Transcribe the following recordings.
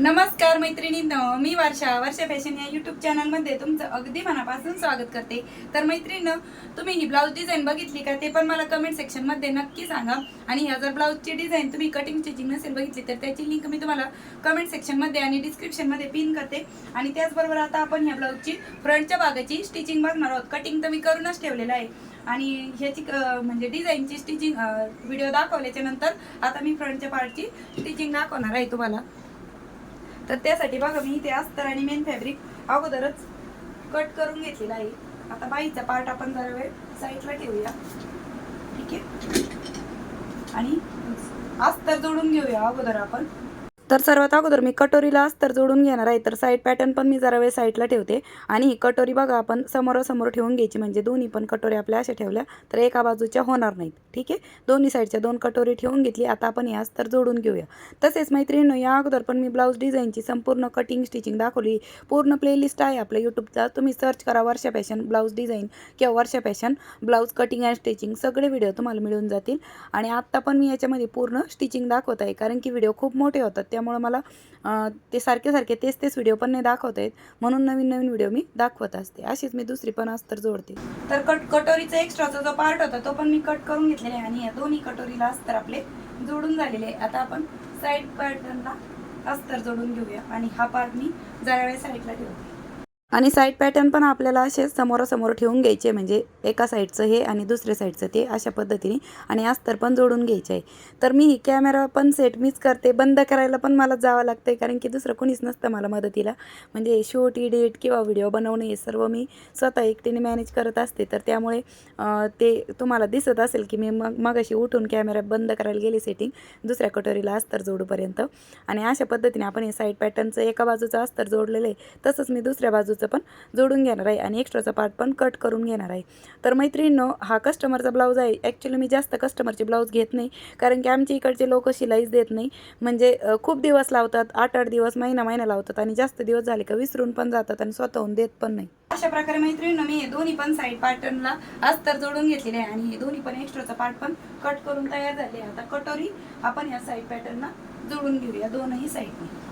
नमस्कार मैत्रिणींनो मी वर्षा. वर्षा फॅशन या युट्यूब चॅनलमध्ये तुमचं अगदी मनापासून स्वागत करते. तर मैत्रिणीनं तुम्ही ही ब्लाऊज डिझाईन बघितली का ते पण मला कमेंट सेक्शनमध्ये नक्की सांगा. आणि ह्या जर ब्लाऊजची डिझाईन तुम्ही कटिंग स्टिचिंग नसेल बघितली तर त्याची लिंक मी तुम्हाला कमेंट सेक्शनमध्ये आणि डिस्क्रिप्शनमध्ये पिन करते. आणि त्याचबरोबर आता आपण ह्या ब्लाऊजची फ्रंटच्या भागाची स्टिचिंग बघणार आहोत. कटिंग तर मी करूनच ठेवलेलं आहे. आणि ह्याची म्हणजे डिझाईनची स्टिचिंग व्हिडिओ दाखवल्याच्या नंतर आता मी फ्रंटच्या पार्टची स्टिचिंग दाखवणार आहे तुम्हाला. तर त्यासाठी बघा मी इथे अस्तर आणि मेन फॅब्रिक अगोदरच कट करून घेतलेला आहे. आता बाईचा पार्ट आपण जरा वेळ साईडला ठेवूया. ठीक आहे? आणि अस्तर जोडून घेऊया अगोदर आपण. तर सर्वात अगोदर मी कटोरीला अस्तर जोडून घेणार आहे. तर साईड पॅटर्न पण मी जरा वेळ साईडला ठेवते. आणि ही कटोरी बघा आपण समोरासमोर ठेवून घ्यायची. म्हणजे दोन्ही पण कटोरी आपल्या अशा ठेवल्या तर एका बाजूच्या होणार नाहीत. ठीक आहे? दोन्ही साईडच्या दोन कटोरी ठेवून घेतली. आता आपण या अस्तर जोडून घेऊया. तसेच मैत्रिणीनं या अगोदर पण मी ब्लाऊज डिझाईनची संपूर्ण कटिंग स्टिचिंग दाखवली. पूर्ण प्लेलिस्ट आहे आपल्या यूट्यूबचा तुम्ही सर्च करा वर्षा फॅशन ब्लाऊज डिझाईन किंवा Varsha fashion blouse cutting and stitching सगळे व्हिडिओ तुम्हाला मिळून जातील. आणि आत्ता पण मी याच्यामध्ये पूर्ण स्टिचिंग दाखवत आहे. कारण की व्हिडिओ खूप मोठे होतात. त्यामुळं मला ते सारखे सारखे तेच तेच व्हिडिओ पण नाही दाखवता येत. म्हणून नवीन नवीन व्हिडिओ मी दाखवत असते. अशीच मी दुसरी पण अस्तर जोडते. तर कट कटोरीचा एक्स्ट्राचा जो पार्ट होता तो पण मी कट करून घेतलेला आहे. आणि या दोन्ही कटोरीला अस्तर आपले जोडून झालेले आहे. आता आपण साईड पॅटर्नला अस्तर जोडून घेऊया. आणि हा पार्ट मी जरा वेळ साईडला ठेवते. आणि साईड पॅटर्न पण आपल्याला असे समोरासमोर ठेवून घ्यायचे म्हणजे एका साईडचं हे आणि दुसऱ्या साईडचं ते अशा पद्धतीने आणि अस्तर पण जोडून घ्यायचे आहे. तर मी ही कॅमेरा पण सेट मीच करते बंद करायला पण मला जावं लागतं कारण की दुसरं कोणीच नसतं मला मदतीला. म्हणजे शूट एडिट किंवा व्हिडिओ बनवणे हे सर्व मी स्वतः एकटीने मॅनेज करत असते. तर त्यामुळे ते तुम्हाला दिसत असेल की मी मग मगाशी उठून कॅमेरा बंद करायला गेली सेटिंग दुसऱ्या कटोरीला अस्तर जोडूपर्यंत. आणि अशा पद्धतीने आपण हे साईड पॅटर्नचं एका बाजूचं अस्तर जोडलेलं आहे तसंच मी दुसऱ्या बाजूचं पण जोडून घेणार आहे आणि एक्स्ट्राचा पार्ट पण कट करून घेणार आहे. तर मैत्रिणींनो हा कस्टमरचा ब्लाऊज आहे. ॲक्च्युली मी जास्त कस्टमरचे ब्लाऊज घेत नाही. कारण की आमच्या इकडचे लोक शिलाईच देत नाही. म्हणजे खूप दिवस लावतात. आठ आठ दिवस महिना महिना लावतात. आणि जास्त दिवस झाले का विसरून पण जातात आणि स्वतःहून देत पण नाही. अशा प्रकारे मैत्रिणीनं मी हे दोन्ही पण साईड पॅटर्नला अस्तर जोडून घेतलेले आहे. आणि हे दोन्ही पण एक्स्ट्राचा पार्ट पण कट करून तयार झाले आता कटोरी आपण या साईड पॅटर्नला जोडून घेऊया. दोनही साईडने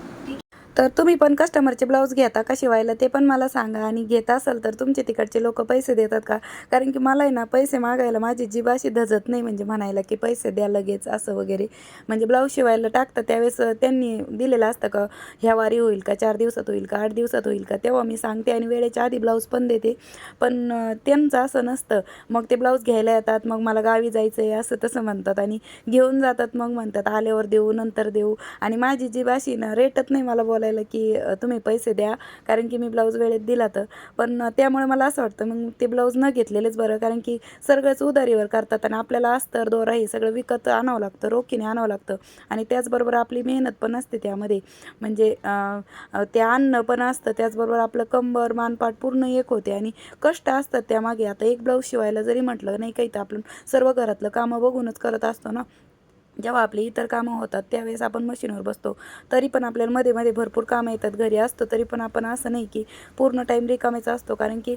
तर तुम्ही पण कस्टमरचे ब्लाऊज घेता का शिवायला? ते पण मला सांगा. आणि घेत असाल तर तुमचे तिकडचे लोक पैसे देतात का? कारण की मला आहे ना पैसे मागायला माझी जीभ अशी धजत नाही म्हणजे म्हणायला की पैसे द्या लगेच असं वगैरे. म्हणजे ब्लाऊज शिवायला टाकतं त्यावेळेस त्यांनी दिलेलं असतं का ह्या वारी होईल का? चार दिवसात होईल का? आठ दिवसात होईल का? तेव्हा मी सांगते आणि वेळेच्या आधी ब्लाऊज पण देते. पण त्यांचं असं नसतं. मग ते ब्लाऊज घ्यायला येतात मग मला गावी जायचं आहे असं तसं म्हणतात आणि घेऊन जातात मग म्हणतात आल्यावर देऊ नंतर देऊ. आणि माझी जीभ अशी ना रेटत नाही मला बोलायला. की तुम्ही पैसे द्या कारण की मी ब्लाऊज वेळेत दिला तर. पण त्यामुळे मला असं वाटतं मग ते ब्लाऊज न घेतलेलेच बरं कारण की सगळंच उधारीवर करतात आणि आपल्याला अस्तर दोरा हे सगळं विकत आणावं लागतं रोखीने आणावं लागतं. आणि त्याचबरोबर आपली मेहनत पण असते त्यामध्ये. म्हणजे ते अन्न पण असतं त्याचबरोबर आपलं कंबर मानपाट पूर्ण एक होते आणि कष्ट असतात त्यामागे. आता एक ब्लाऊज शिवायला जरी म्हटलं नाही काही तर आपण सर्व घरातलं कामं बघूनच करत असतो ना जेव्हा आपली इतर कामं होतात त्यावेळेस आपण मशीनवर बसतो. तरी पण आपल्याला मध्ये मध्ये भरपूर कामं येतात घरी असतो तरी पण आपण असं नाही की पूर्ण टाईम रिकामेचा असतो. कारण की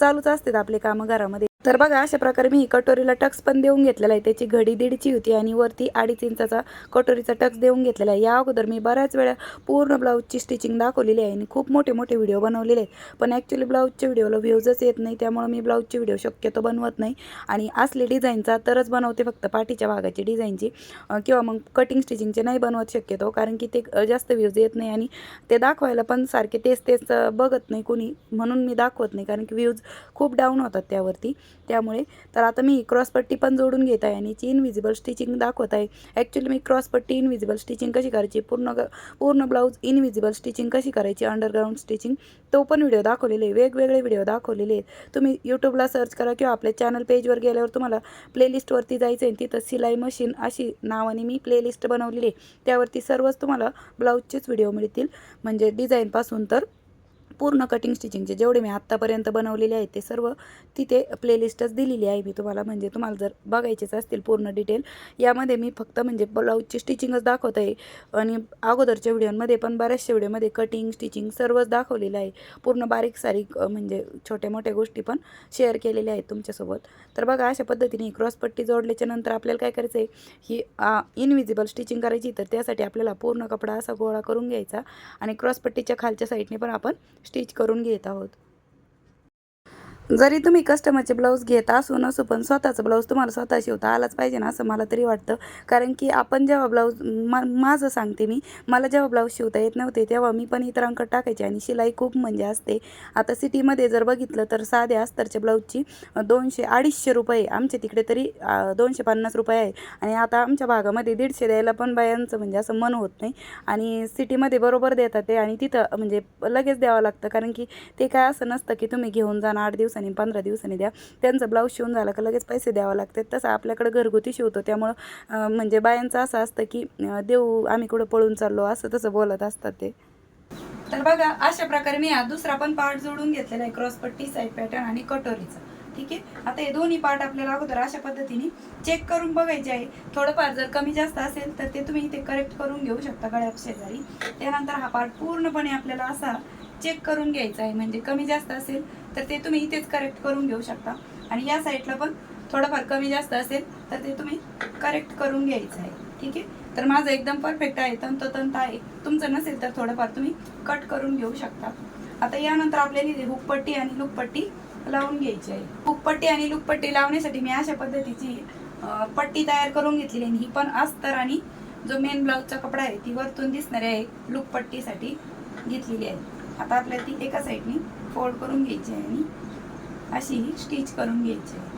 चालूच असतात आपले कामं घरामध्ये. तर बघा अशा प्रकारे मी ही कटोरीला टक्स पण देऊन घेतलेला आहे. त्याची घडी दीडची होती आणि वरती अडीच इंचाचा कटोरीचा टक्स देऊन घेतलेला आहे. या अगोदर मी बऱ्याच वेळा पूर्ण ब्लाऊजची स्टिचिंग दाखवलेली आहे आणि खूप मोठे मोठे व्हिडिओ बनवलेले आहेत. पण ॲक्च्युली ब्लाऊजच्या व्हिडिओला व्ह्यूजच येत नाही त्यामुळे मी ब्लाऊजचे व्हिडिओ शक्यतो बनवत नाही. आणि असले डिझाईनचा तरच बनवते फक्त पाठीच्या भागाची डिझाईनची. किंवा मग कटिंग स्टिचिंगचे नाही बनवत शक्यतो कारण की ते जास्त व्ह्यूज येत नाही आणि ते दाखवायला पण सारखे तेच तेच बघत नाही कोणी. म्हणून मी दाखवत नाही कारण की व्ह्यूज खूप डाऊन होतात त्यावरती. त्यामुळे तर आता मी क्रॉसपट्टी पण जोडून घेत आहे आणि याची इनव्हिजिबल स्टिचिंग दाखवत आहे. ॲक्च्युली मी क्रॉसपट्टी इनविजिबल स्टिचिंग कशी करायची? पूर्ण पूर्ण ब्लाऊज इनविजिबल स्टिचिंग कशी करायची? अंडरग्राऊंड स्टिचिंग तो पण व्हिडिओ दाखवलेले आहे. वेगवेगळे व्हिडिओ दाखवलेले आहेत. तुम्ही यूट्यूबला सर्च करा किंवा आपल्या चॅनल पेजवर गेल्यावर तुम्हाला प्लेलिस्टवरती जायचं आहे तिथं सिलाई मशीन अशी नावाने मी प्लेलिस्ट बनवलेली आहे. त्यावरती सर्वच तुम्हाला ब्लाऊजचेच व्हिडिओ मिळतील. म्हणजे डिझाईनपासून तर पूर्ण कटिंग स्टिचिंगचे जेवढे मी आत्तापर्यंत बनवलेले आहेत ते सर्व तिथे प्लेलिस्टच दिलेली आहे मी तुम्हाला. म्हणजे तुम्हाला जर बघायचेच असतील पूर्ण डिटेल यामध्ये मी फक्त म्हणजे ब्लाऊजची स्टिचिंगच दाखवत आहे. आणि अगोदरच्या व्हिडिओमध्ये पण बऱ्याचशा व्हिडिओमध्ये कटिंग स्टिचिंग सर्वच दाखवलेलं आहे. पूर्ण बारीक सारीक म्हणजे छोट्या मोठ्या गोष्टी पण शेअर केलेल्या आहेत तुमच्यासोबत. तर बघा अशा पद्धतीने क्रॉसपट्टी जोडल्याच्या नंतर आपल्याला काय करायचं आहे? ही इनविजिबल स्टिचिंग करायची तर त्यासाठी आपल्याला पूर्ण कपडा असा गोळा करून घ्यायचा. आणि क्रॉसपट्टीच्या खालच्या साईडने पण आपण स्टिच करून घेत आहोत. जरी तुम्ही कस्टमरचे ब्लाऊज घेता असू नसू पण स्वतःचं ब्लाऊज तुम्हाला स्वतः शिवता आलाच पाहिजे ना असं मला तरी वाटतं. कारण की आपण जेव्हा ब्लाऊज मा माझं सांगते मी मला जेव्हा ब्लाऊज शिवता येत नव्हते तेव्हा मी पण इतरांकडे टाकायचे आणि शिलाई खूप म्हणजे असते. आता सिटीमध्ये जर बघितलं तर साध्या अस्तरच्या ब्लाऊजची दोनशे अडीचशे रुपये आमच्या तिकडे तरी दोनशे पन्नास रुपये आहे. आणि आता आमच्या भागामध्ये दीडशे द्यायला पण बायांचं म्हणजे असं मन होत नाही. आणि सिटीमध्ये बरोबर देतात ते आणि तिथं म्हणजे लगेच द्यावं लागतं. कारण की ते काय असं नसतं की तुम्ही घेऊन जाणं आठ दिवसांनी पंधरा दिवसांनी द्या. त्यांचं ब्लाऊज शिवून झालं का लगेच पैसे द्यावं लागतात तसं आपल्याकडं घरगुती शिवतो. त्यामुळं म्हणजे बायांचं असं असतं की देऊ आम्ही कुठं पळून चाललो असं तसं बोलत असतात ते. तर बघा अशा प्रकारे मी हा दुसरा पण पार्ट जोडून घेतलेला आहे क्रॉसपट्टी साईड पॅटर्न आणि कटोरीचा. ठीक आहे? आता हे दोन्ही पार्ट आपल्याला अगोदर अशा पद्धतीने चेक करून बघायचे आहे. थोडंफार जर कमी जास्त असेल तर ते तुम्ही इथे करेक्ट करून घेऊ शकता गळ्या शेजारी. त्यानंतर हा पार्ट पूर्णपणे आपल्याला असा चेक करून घ्यायचा आहे. म्हणजे कमी जास्त असेल तर ते तुम्ही इथेच करेक्ट करून घेऊ शकता. आणि या साईडला पण थोडंफार कमी जास्त असेल तर ते तुम्ही करेक्ट करून घ्यायचं आहे. ठीक आहे? तर माझं एकदम परफेक्ट आहे तंतोतंत आहे. तुमचं नसेल तर थोडंफार तुम्ही कट करून घेऊ शकता. आता यानंतर आपल्याला हुकपट्टी आणि लुकपट्टी लावून घ्यायची आहे. हुकपट्टी आणि लुकपट्टी लावण्यासाठी मी अशा पद्धतीची पट्टी तयार करून घेतलेली आहे. ही पण अस्तर आणि जो मेन ब्लाऊजचा कपडा आहे ती वरतून दिसणारी आहे लुकपट्टीसाठी घेतलेली आहे. आता आपल्याला ती एका साईडनी फोल्ड करून घ्यायची आहे आणि अशी ही स्टिच करून घ्यायची आहे.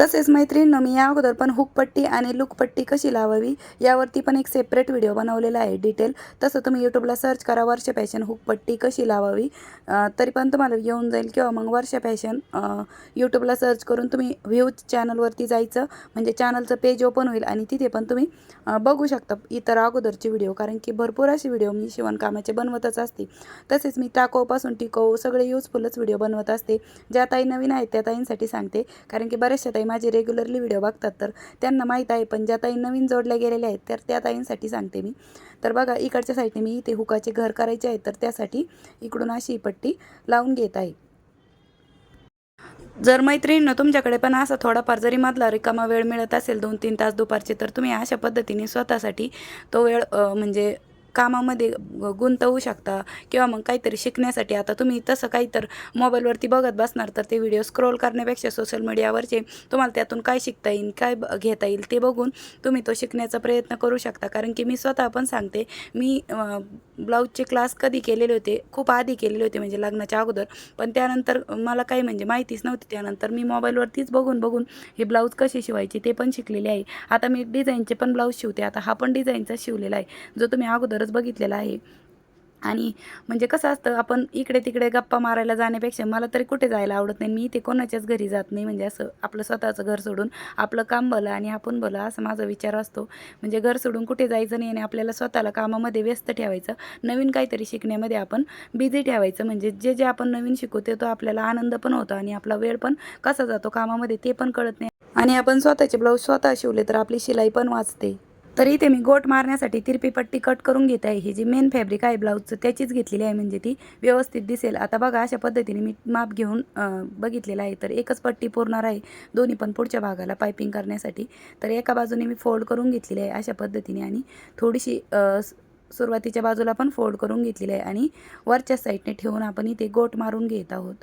तसेच मैत्रिणीनं मी या अगोदर पण हुकपट्टी आणि लुकपट्टी कशी लावावी यावरती पण एक सेपरेट व्हिडिओ बनवलेला आहे डिटेल तसं तुम्ही यूट्यूबला सर्च करा वर्ष फॅशन हुकपट्टी कशी लावावी. तरी पण तुम्हाला येऊन जाईल किंवा मग वर्ष फॅशन यूट्यूबला सर्च करून तुम्ही व्ह्यूज चॅनलवरती जायचं म्हणजे चॅनलचं पेज ओपन होईल आणि तिथे पण तुम्ही बघू शकता इतर अगोदरचे व्हिडिओ कारण की भरपूर असे व्हिडिओ मी शिवणकामाचे बनवतच असते. तसेच मी टाकोपासून टिको सगळे युजफुलच व्हिडिओ बनवत असते. ज्या ताई नवीन आहेत त्या ताईंसाठी सांगते. कारण की बऱ्याचशा ताई माझे रेग्युलरली व्हिडिओ बघतात तर त्यांना माहीत आहे पण ज्या ताई नवीन जोडल्या गेलेल्या आहेत तर त्या ताईंसाठी सांगते मी. तर बघा इकडच्या साईडने मी इथे हुकाचे घर करायचे आहे तर त्यासाठी इकडून अशी ही पट्टी लावून घेत आहे. जर मैत्रिणीनं तुमच्याकडे पण असा थोडाफार जरी मधला रिकामा वेळ मिळत असेल दोन तीन तास दुपारचे तर तुम्ही अशा पद्धतीने स्वतःसाठी तो वेळ म्हणजे कामामध्ये गुंतवू शकता किंवा मग काहीतरी शिकण्यासाठी. आता तुम्ही तसं काही तर मोबाईलवरती बघत बसणार तर ते व्हिडिओ स्क्रोल करण्यापेक्षा सोशल मीडियावरचे तुम्हाला त्यातून काय शिकता येईल काय ब- घेता येईल ते बघून तुम्ही तो शिकण्याचा प्रयत्न करू शकता. कारण की मी स्वतः पण सांगते मी ब्लाऊजचे क्लास कधी केलेले होते खूप आधी केलेले होते म्हणजे लग्नाच्या अगोदर. पण त्यानंतर मला काही म्हणजे माहितीच नव्हती. त्यानंतर मी मोबाईलवरतीच बघून बघून हे ब्लाऊज कसे शिवायचे ते पण शिकलेले आहे. आता मी डिझाईनचे पण ब्लाऊज शिवते. आता हा पण डिझाईनचा शिवलेला आहे. जो तुम्ही अगोदर अगोदरच बघितलेला आहे. आणि म्हणजे कसं असतं आपण इकडे तिकडे गप्पा मारायला जाण्यापेक्षा मला तरी कुठे जायला आवडत नाही. मी ते कोणाच्याच घरी जात नाही. म्हणजे असं आपलं स्वतःचं घर सोडून आपलं काम भलं आणि आपण भलं असं माझा विचार असतो. म्हणजे घर सोडून कुठे जायचं नाही आणि आपल्याला स्वतःला कामामध्ये व्यस्त ठेवायचं. नवीन काहीतरी शिकण्यामध्ये आपण बिझी ठेवायचं. म्हणजे जे जे आपण नवीन शिकवते तो आपल्याला आनंद पण होतो आणि आपला वेळ पण कसा जातो कामामध्ये ते पण कळत नाही. आणि आपण स्वतःचे ब्लाऊज स्वतः शिवले तर आपली शिलाई पण वाचते. तर इथे मी गोट मारण्यासाठी तिरपी पट्टी कट करून घेत आहे. ही जी मेन फॅब्रिक आहे ब्लाऊजचं त्याचीच घेतलेली आहे म्हणजे ती व्यवस्थित दिसेल. आता बघा अशा पद्धतीने मी माप घेऊन बघितलेलं आहे. तर एकच पट्टी पुरणार आहे. दोन्ही पण पुढच्या भागाला पायपिंग करण्यासाठी. तर एका बाजूने मी फोल्ड करून घेतलेली आहे अशा पद्धतीने आणि थोडीशी सुरुवातीच्या बाजूला पण फोल्ड करून घेतलेली आहे आणि वरच्या साईडने ठेवून आपण इथे गोट मारून घेत आहोत.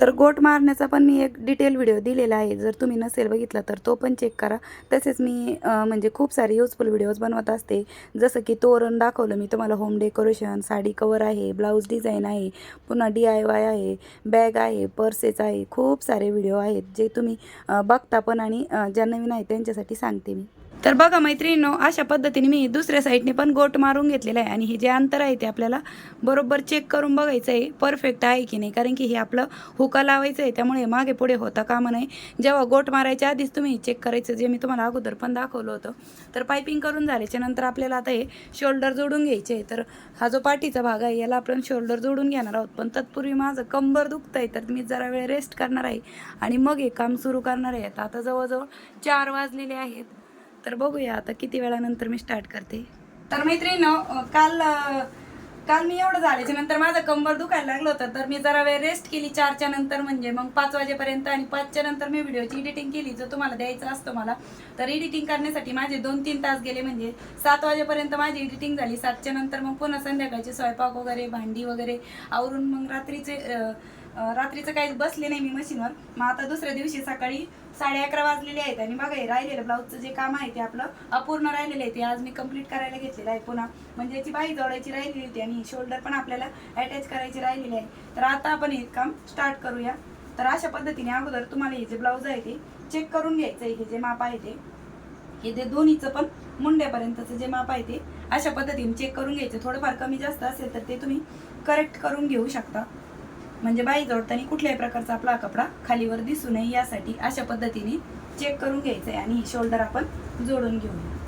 तर गोट मारण्याचा पण मी एक डिटेल व्हिडिओ दिलेला आहे. जर तुम्ही नसेल बघितला तर तो पण चेक करा. तसेच मी म्हणजे खूप सारे युजफुल व्हिडिओज बनवत असते. जसं की तोरण दाखवलं मी तुम्हाला. होम डेकोरेशन साडी कवर आहे ब्लाऊज डिझाईन आहे पुन्हा डी आय वाय आहे बॅग आहे पर्सेस आहे. खूप सारे व्हिडिओ आहेत जे तुम्ही बघता पण आणि ज्या नवीन आहे त्यांच्यासाठी सांगते मी. तर बघा मैत्रिणींनो अशा पद्धतीने मी दुसऱ्या साईडने पण गोट मारून घेतलेलं आहे. आणि हे जे अंतर आहे ते आपल्याला बरोबर चेक करून बघायचं आहे. परफेक्ट आहे की नाही? कारण की हे आपलं हुका लावायचं आहे. त्यामुळे मागे पुढे होता कामा नाही जेव्हा गोट मारायच्या आधीच तुम्ही चेक करायचं जे मी तुम्हाला अगोदर पण दाखवलं होतं. तर पायपिंग करून झाल्याच्यानंतर आपल्याला आता हे शोल्डर जोडून घ्यायचे आहे. तर हा जो पाठीचा भाग आहे याला आपण शोल्डर जोडून घेणार आहोत. पण तत्पूर्वी माझं कंबर दुखतं आहे तर मी जरा वेळ रेस्ट करणार आहे. आणि मग हे काम सुरू करणार आहे. आता जवळजवळ चार वाजलेले आहेत. तर बघूया आता किती वेळानंतर मी स्टार्ट करते. तर मैत्रिणीनं काल काल मी एवढं झाल्याच्यानंतर माझं कंबर दुखायला लागलं होतं तर मी जरा वेळ रेस्ट केली चारच्या नंतर म्हणजे मग पाच वाजेपर्यंत आणि पाचच्या नंतर मी व्हिडिओची एडिटिंग केली जो तुम्हाला द्यायचा असतो मला. तर एडिटिंग करण्यासाठी माझे दोन तीन तास गेले म्हणजे सात वाजेपर्यंत माझी एडिटिंग झाली. सातच्या नंतर मग पुन्हा संध्याकाळचे स्वयंपाक वगैरे भांडी वगैरे आवरून मग रात्रीचे रात्रीचं काही बसले नाही मी मशीनवर. मग आता दुसऱ्या दिवशी सकाळी साडे अकरा वाजलेले आहेत आणि बघा हे राहिलेलं ब्लाऊजचं जे काम आहे ते आपलं अपूर्ण राहिलेलं आहे. ते आज मी कंप्लीट करायला घेतलेलं आहे पुन्हा. म्हणजे याची बाई जोडायची राहिलेली होती आणि शोल्डर पण आपल्याला अटॅच करायची राहिलेली आहे. तर आता आपण हे काम स्टार्ट करूया. तर अशा पद्धतीने अगोदर तुम्हाला हे जे ब्लाऊज आहे ते चेक करून घ्यायचं आहे. हे जे माप आहे ते. हे जे दोन्हीचं पण मुंड्यापर्यंतचं जे माप आहे ते अशा पद्धतीने चेक करून घ्यायचं. थोडंफार कमी जास्त असेल तर ते तुम्ही करेक्ट करून घेऊ शकता. म्हणजे बाई जोडताना कुठल्याही प्रकारचा आपला कपडा खालीवर दिसू नये यासाठी अशा पद्धतीने चेक करून घ्यायचं आहे आणि शोल्डर आपण जोडून घेऊया.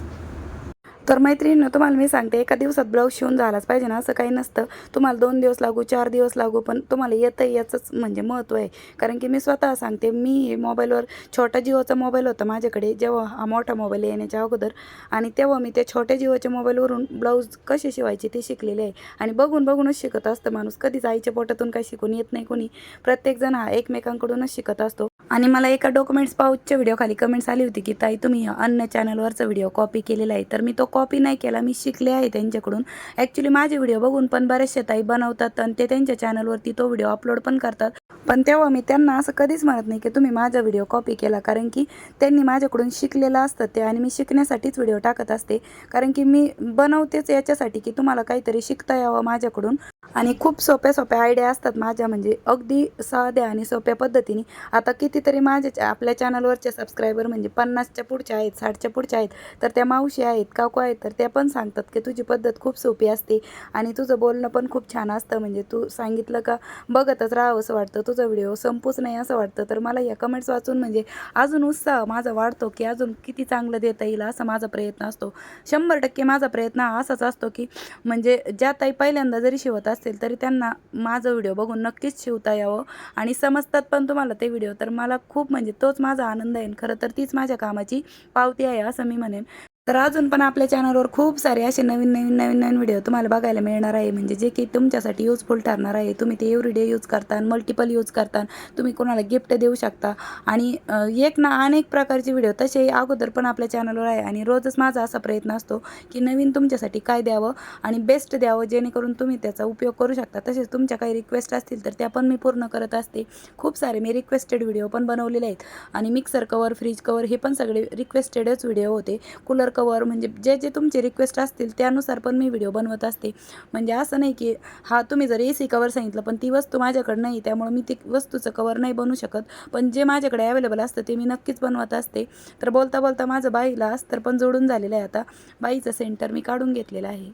तर मैत्रिणीनं तुम्हाला मी सांगते एका दिवसात ब्लाऊज शिवून झालाच पाहिजे ना असं काही नसतं. तुम्हाला दोन दिवस लागू चार दिवस लागू पण तुम्हाला येतं याचंच म्हणजे महत्त्व आहे. कारण की मी स्वतः सांगते मी हे मोबाईलवर छोटा जिओचा मोबाईल होता माझ्याकडे जेव्हा हा मोठा मोबाईल येण्याच्या अगोदर. आणि तेव्हा मी त्या छोट्या जिओच्या मोबाईलवरून ब्लाऊज कसे शिवायचे ते शिकलेले आहे. आणि बघून बघूनच शिकत असतं माणूस. कधीच आईच्या पोटातून काही शिकून येत नाही कोणी. प्रत्येकजण हा एकमेकांकडूनच शिकत असतो. आणि मला एका डॉक्युमेंट्स पाऊचच्या व्हिडिओ खाली कमेंट्स आली होती की ताई तुम्ही अन्न चॅनलवरचा व्हिडिओ कॉपी केलेला आहे. तर मी तो कॉपी नाही केला मी शिकले आहे त्यांच्याकडून. ॲक्च्युली माझे व्हिडिओ बघून पण बरेचसे ताई बनवतात आणि ते त्यांच्या चॅनलवरती तो व्हिडिओ अपलोड पण करतात. पण तेव्हा मी त्यांना असं कधीच म्हणत नाही की तुम्ही माझा व्हिडिओ कॉपी केला. कारण की त्यांनी माझ्याकडून शिकलेलं असतं ते आणि मी शिकण्यासाठीच व्हिडिओ टाकत असते. कारण की मी बनवतेच याच्यासाठी की तुम्हाला काहीतरी शिकता यावं माझ्याकडून. आणि खूप सोप्या सोप्या आयडिया असतात माझ्या म्हणजे अगदी साध्या आणि सोप्या पद्धतीने. आता किती कितीतरी माझ्या चा- आपल्या चॅनलवरच्या सबस्क्रायबर म्हणजे पन्नासच्या पुढच्या आहेत साठच्या पुढच्या आहेत तर त्या मावशी आहेत काकू आहेत तर त्या पण सांगतात की तुझी पद्धत खूप सोपी असते आणि तुझं बोलणं पण खूप छान असतं. म्हणजे तू सांगितलं का बघतच राहावं असं वाटतं तुझा व्हिडिओ संपूच नाही असं वाटतं. तर मला या कमेंट्स वाचून म्हणजे अजून उत्साह माझा वाढतो की अजून किती चांगलं देता येईल असा माझा प्रयत्न असतो. शंभर टक्के माझा प्रयत्न हा असाच असतो की म्हणजे ज्या ताई पहिल्यांदा जरी शिवत असतील तरी त्यांना माझं व्हिडिओ बघून नक्कीच शिवता यावं आणि समजतात पण तुम्हाला ते व्हिडिओ तर मला खूप म्हणजे तोच माझा आनंद आहे खरं तर तीच माझ्या कामाची पावती आहे असं मी म्हणेन. तर अजून पण आपल्या चॅनलवर खूप सारे असे नवीन नवीन नवीन नवीन व्हिडिओ तुम्हाला बघायला मिळणार आहे. म्हणजे जे की तुमच्यासाठी युजफुल ठरणार आहे. तुम्ही ते एव्हरीडे यूज करता मल्टिपल यूज करता तुम्ही कोणाला गिफ्ट देऊ शकता. आणि एक ना अनेक प्रकारचे व्हिडिओ तसे अगोदर पण आपल्या चॅनलवर आहे. आणि रोजच माझा असा प्रयत्न असतो की नवीन तुमच्यासाठी काय द्यावं आणि बेस्ट द्यावं जेणेकरून तुम्ही त्याचा उपयोग करू शकता. तसेच तुमच्या काही रिक्वेस्ट असतील तर त्या पण मी पूर्ण करत असते. खूप सारे मी रिक्वेस्टेड व्हिडिओ पण बनवलेले आहेत. आणि मिक्सर कवर फ्रीज कवर हे पण सगळे रिक्वेस्टेडच व्हिडिओ होते. कूलर कवर म्हणजे जे जे तुमचे रिक्वेस्ट असतील त्यानुसार पण मी व्हिडिओ बनवत असते. म्हणजे असं नाही की हा तुम्ही जर ए सी कवर सांगितलं पण ती वस्तू माझ्याकडे नाही त्यामुळे मी ती वस्तूचं कवर नाही बनवू शकत. पण जे माझ्याकडे अवेलेबल असतं ते मी नक्कीच बनवत असते. तर बोलता बोलता माझं बाईला अस्तर पण जोडून झालेलं आहे आता. बाईचं सेंटर मी काढून घेतलेलं आहे.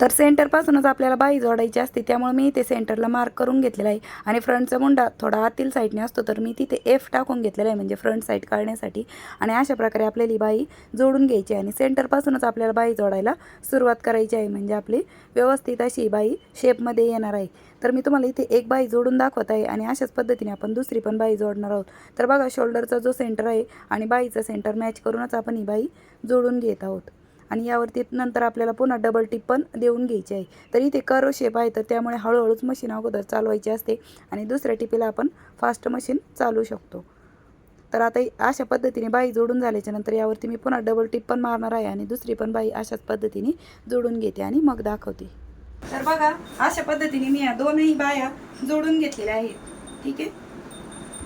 तर सेंटरपासूनच आपल्याला बाई जोडायची असते त्यामुळे मी ते सेंटरला मार्क करून घेतलेला आहे. आणि फ्रंटचा मुंडा थोडा आतील साईडने असतो तर मी तिथे एफ टाकून घेतलेला आहे म्हणजे फ्रंट साईड काढण्यासाठी. आणि अशा प्रकारे आपल्याला ही बाई जोडून घ्यायची आहे. आणि सेंटरपासूनच आपल्याला बाई जोडायला सुरुवात करायची आहे म्हणजे आपली व्यवस्थित अशी ही बाई शेपमध्ये येणार आहे. तर मी तुम्हाला इथे एक बाई जोडून दाखवत आहे आणि अशाच पद्धतीने आपण दुसरी पण बाई जोडणार आहोत. तर बघा शोल्डरचा जो सेंटर आहे आणि बाईचं सेंटर मॅच करूनच आपण ही बाई जोडून घेत आहोत. आणि यावरती नंतर आपल्याला पुन्हा डबल टिप पण देऊन घ्यायची आहे. तर इथे करो शेप आहे तर त्यामुळे हळूहळूच मशीन अगोदर चालवायची असते आणि दुसऱ्या टिपीला आपण फास्ट मशीन चालू शकतो. तर आता अशा पद्धतीने बाई जोडून झाल्याच्यानंतर यावरती मी पुन्हा डबल टिप पण मारणार आहे आणि दुसरी पण बाई अशाच पद्धतीने जोडून घेते आणि मग दाखवते. तर बघा अशा पद्धतीने मी या दोनही बाया जोडून घेतलेल्या आहेत. ठीक आहे?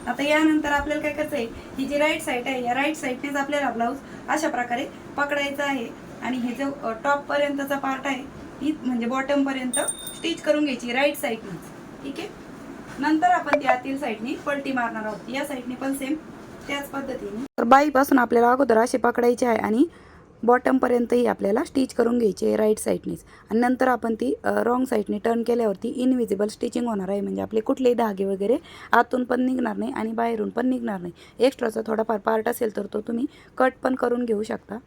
आता यानंतर आपल्याला काय करायचं आहे ही जी राईट साईड आहे या राईट साईडनेच आपल्याला ब्लाऊज अशा प्रकारे पकडायचा आहे. आणि हे जो टॉप पर्यंतचा पार्ट आहे ही म्हणजे बॉटम पर्यंत स्टिच करून घ्यायची राईट साईडनीच ठीक आहे? नंतर आपण त्यातील साईडनी साईडने पलटी मारणार आहोत. या साईडने पण सेम त्याच पद्धतीने. तर बाईपासून आपल्याला अगोदर असे पकडायचे आहे आणि बॉटमपर्यंतही आपल्याला स्टिच करून घ्यायची आहे राईट साईडनेच आणि नंतर आपण ती रॉंग साईडने टर्न केल्यावरती इनविजिबल स्टिचिंग होणार आहे. म्हणजे आपले कुठलेही धागे वगैरे आतून पण निघणार नाही आणि बाहेरून पण निघणार नाही. एक्स्ट्राचा थोडाफार पार्ट असेल तर तो तुम्ही कट पण करून घेऊ शकता.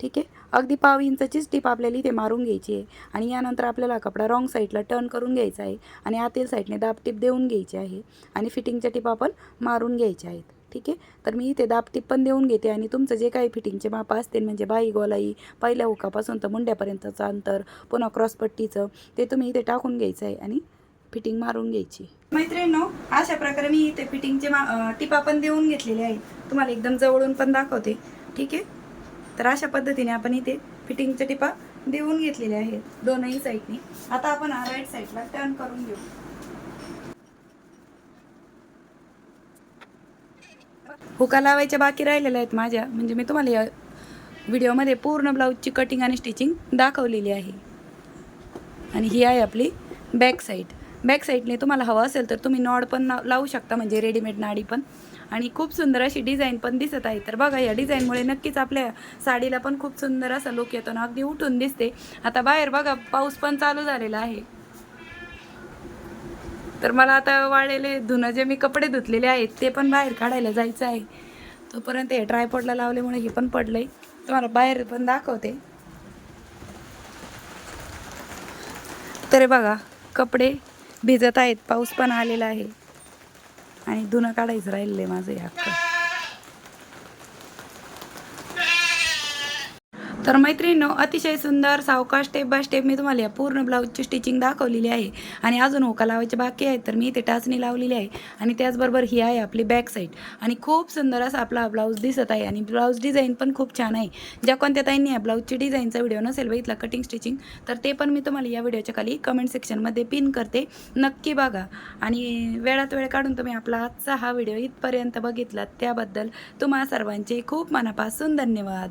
ठीक आहे? अगदी पाव इंचाचीच टीप आपल्याला इथे मारून घ्यायची आहे. आणि यानंतर आपल्याला कपडा रॉंग साईडला टर्न करून घ्यायचा आहे. आणि आतील साईडने दाब टीप देऊन घ्यायची आहे. आणि फिटिंगच्या टीप आपण मारून घ्यायच्या आहेत. ठीक आहे? तर मी इथे दाब टीप पण देऊन घेते आणि तुमचं जे काही फिटिंगचे माप असतील म्हणजे बाई गोलाई पहिल्या हुकापासून तर मुंड्यापर्यंतचं अंतर पुन्हा क्रॉसपट्टीचं ते तुम्ही इथे टाकून घ्यायचं आहे आणि फिटिंग मारून घ्यायची. मैत्रिणीनो अशा प्रकारे मी इथे फिटिंगचे मा टिपा पण देऊन घेतलेले आहेत. तुम्हाला एकदम जवळून पण दाखवते. ठीक आहे? तर अशा पद्धतीने आपण इथे फिटिंगच्या टिपा देऊन घेतलेल्या आहेत. दोनही साईडनी आता आपण राईट साईडला टर्न करून घेऊ. हुका लावायच्या बाकी राहिलेल्या आहेत माझ्या. म्हणजे मी तुम्हाला या व्हिडिओमध्ये पूर्ण ब्लाऊजची कटिंग आणि स्टिचिंग दाखवलेली आहे. आणि ही आहे आपली बॅक साईड बॅक साईडने तुम्हाला हवं असेल तर तुम्ही नॉड पण लावू शकता म्हणजे रेडीमेड नाडी पण. आणि खूप सुंदर अशी डिझाईन पण दिसत आहे. तर बघा या डिझाईनमुळे नक्कीच आपल्या साडीला पण खूप सुंदर असा लुक येतो ना अगदी उठून दिसते. आता बाहेर बघा पाऊस पण चालू झालेला आहे. तर मला आता वाळलेले धुणं जे मी कपडे धुतलेले आहेत ते पण बाहेर काढायला जायचं आहे. तोपर्यंत हे ट्रायपॉडला लावल्यामुळे हे पण पडलंय. तुम्हाला बाहेर पण दाखवते. तर बघा कपडे भिजत आहेत पाऊस पण आलेला आहे. आणि धुणं काढायचं राहिलेलं आहे माझं हे हक्क तर मैत्रिणींनो अतिशय सुंदर सावकाश स्टेप बाय स्टेप मी तुम्हाला या पूर्ण ब्लाऊजची स्टिचिंग दाखवलेली आहे. आणि अजून होका लावायचे बाकी आहेत तर मी इथे टाचणी लावलेली आहे. आणि त्याचबरोबर ही आहे आपली बॅक साईड आणि खूप सुंदर असा आपला ब्लाऊज दिसत आहे. आणि ब्लाऊज डिझाईन पण खूप छान आहे. ज्या कोणत्या ताईंनी या ब्लाऊजची डिझाईनचा व्हिडिओ नसेल बघितला कटिंग स्टिचिंग तर ते पण मी तुम्हाला या व्हिडिओच्या खाली कमेंट सेक्शनमध्ये पिन करते. नक्की बघा. आणि वेळात वेळ काढून तुम्ही आपला आजचा हा व्हिडिओ इथपर्यंत बघितला त्याबद्दल तुम्हा सर्वांचे खूप मनापासून धन्यवाद.